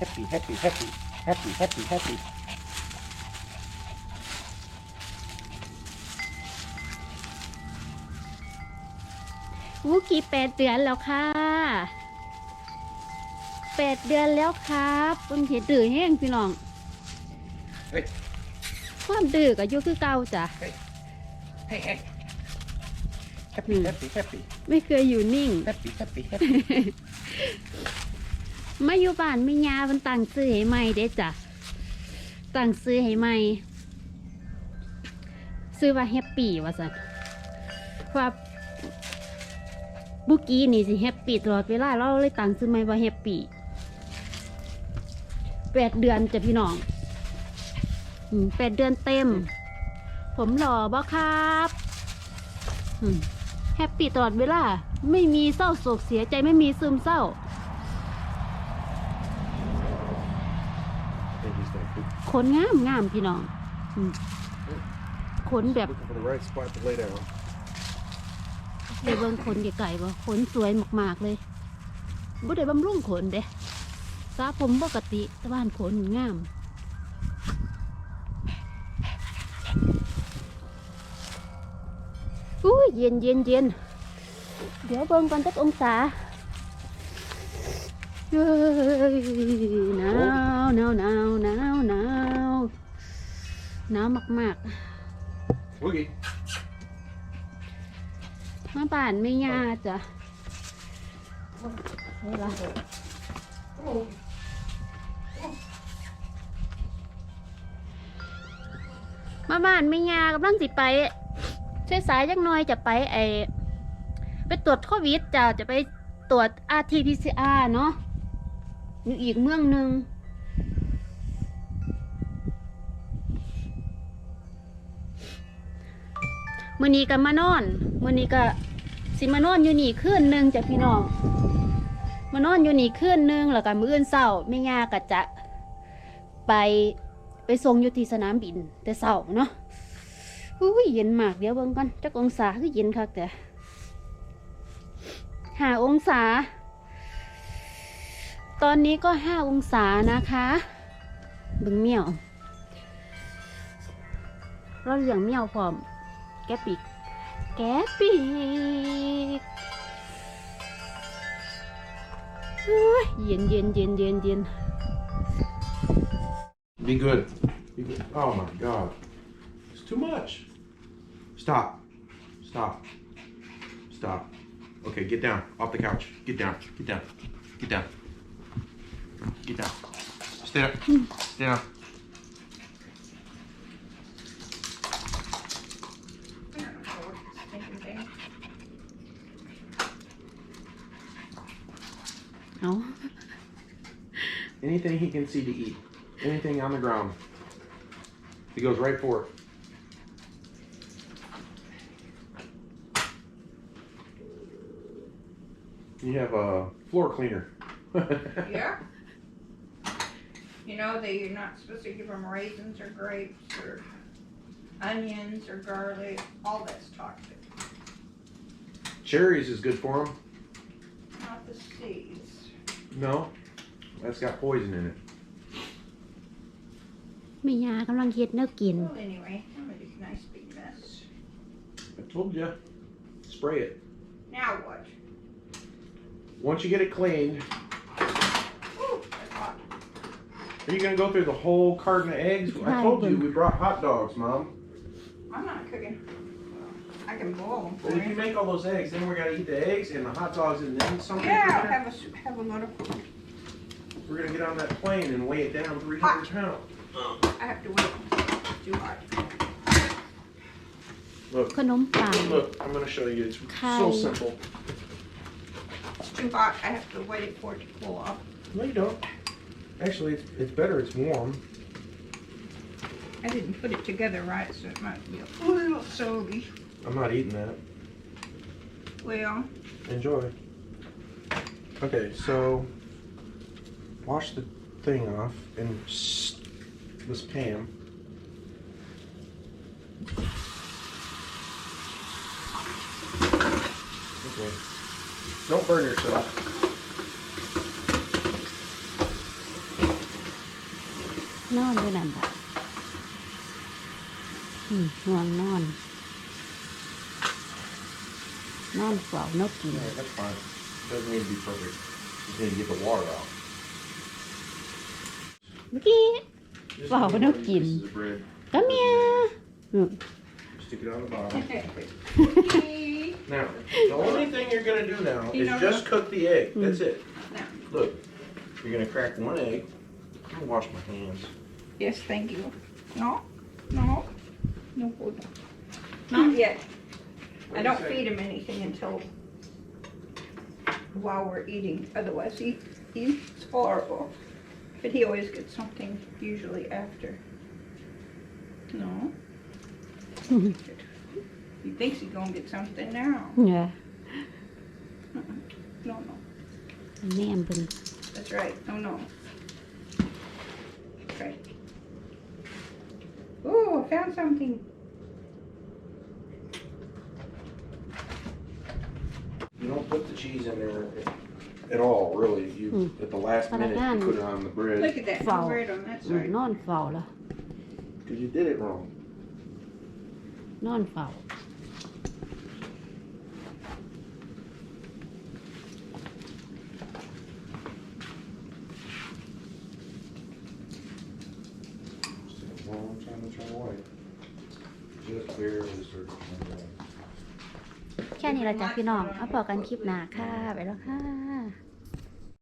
แฮปปี้แฮปปี้แฮปปี้แฮปปี้แฮปปี้แฮปปี้วุกี้แปดเดือนแล้วค่ะแปดเดือนแล้วครับมันเห็นดื้อแห้งพี่น้องเฮ้ความดื้อก็อยุคือเก่าจ้ะแฮปปี้แฮปปี้แฮปปี้ไม่เคยอยู่นิ่งแฮปปี้แฮปปี้แฮปปี้ มาอยู่บ้านไม่ยามันตั้งซื้อให้ใหม่เด้จ้ะตั้งซื้อให้ใหม่ซื้อว่าแฮปปี้ว่าสันว่าบุกี้นี่สิแฮปปี้ตลอดเวลาเราเลยตั้งซื้อใหม่ว่าแฮปปี้แปดเดือนจ้ะพี่น้องแปดเดือนเต็ม ผมหล่อบ่ครับแฮปปี้ตลอดเวลา ไม่มีเศร้าโศกเสียใจไม่มีซึมเศร้า ขนงามงามพี่น้องอืมขนแบบ looking for the right spot to lay down ไปเบิ่งขนไก่ๆบ่ขนสวยมากๆเลยบ่ได้บำรุงขนเด้สาผมปกติแต่บ้านขนงาม อุ้ยเย็นเย็นเย็นเดี๋ยวเบิ่งก่อนจักองศาเฮ้ยหนาวหนาวหนาวหนาวหนาว หนาวมากๆ Woogie มาบ้านไม่ยาจ้ะเวลามาบ้านไม่ยากำลังสิไป ช่วยสายจักหน่อยจะไปไอไปตรวจโควิดจ้ะจะไปตรวจ RT-PCR เนาะอยู่อีกเมืองหนึ่ง มื่อนี้ก็มานอนมื่อนี้ก็สิมานอนอยู่นี่คืนหนึ่งจ้ะพี่น้องมานอนอยู่นี่คืนหนึ่งแล้วก็มื้ออื่นเช้าแม่ย่าก็จะไปไปส่งอยู่ที่สนามบิน แต่เช้าเนาะอุ้ยเย็นมากเดี๋ยวเบิ่งก่อนจักองศาคือเย็นคักแต่ห้าองศา ตอนนี้ก็ห้าองศานะคะเบิ่งเมี่ยวเราเลี้ยงเมี่ยวพร้อม Kepik. Kepik. Uh, yin, yin, yin, yin, yin. Be good. Be good. Oh my God. It's too much. Stop. Stop. Stop. Okay, get down. Off the couch. Get down. Get down. Get down. Get down. Stay up. Stay up. No. anything he can see to eat anything on the ground he goes right for it you have a floor cleaner Yeah. You know that you're not supposed to give them raisins or grapes or onions or garlic. All that's toxic. cherries is good for him Not the seeds. no that's got poison in it แม่ยากำลังเฮ็ดแนวกิน Well, anyway, I'm gonna do a nice big mess. I told you. Spray it. Now what? Once you get it cleaned, Ooh, that's hot. are you gonna go through the whole carton of eggs? I told you we brought hot dogs, Mom. I'm not cooking. I can boil them But for if you you. make all those eggs, then we're gonna eat the eggs and the hot dogs and then something. for Yeah, dinner. have a s- have a lot of. We're gonna get on that plane and weigh it down 300 pounds. I have to wait. It's too hot. Look, ขนมปัง look. I'm gonna show you. It's so Hi. simple. It's too hot. I have to wait for it to cool off. No, you don't. Actually, it's, it's better. It's warm. I didn't put it together right, so it might be a little soggy. I'm not eating that. Well. Enjoy. Okay, so wash the thing off and this pan. Okay. Don't burn yourself. No, I'm. Hmm, well, no. นอน นอนเฝ้านกกิน Yeah, that's fine. Doesn't need to be perfect. Just need to get the water out. เมื่อกี้ Just Wow, need no to eat kidding. pieces of bread. ก็เมียอืม Stick it on the bottom. Okay. Now, the only thing you're gonna do now You is know just cook the egg. That's it. Now. Look, you're gonna crack one egg. I'm gonna wash my hands. Yes, thank you. No, no, no food. Not yet. I don't feed him anything until while we're eating, otherwise he, he's horrible. But he always gets something usually after. No. he thinks he's gonna get something now. Yeah. Uh -uh. No, no. Lambing. That's right. No, no. Right. Oh, I found something. cheese in there at- all, really. You, hmm. at the last But minute, you put it on the Look at that, Foul. Dorado, that's right. non foul, cause you did it wrong. non foul. Long time to turn. Just barely started. แค่นี้ละจ้ะพี่น้องเอาพอกันคลิปหน้าค่ะ ไปแล้วค่ะ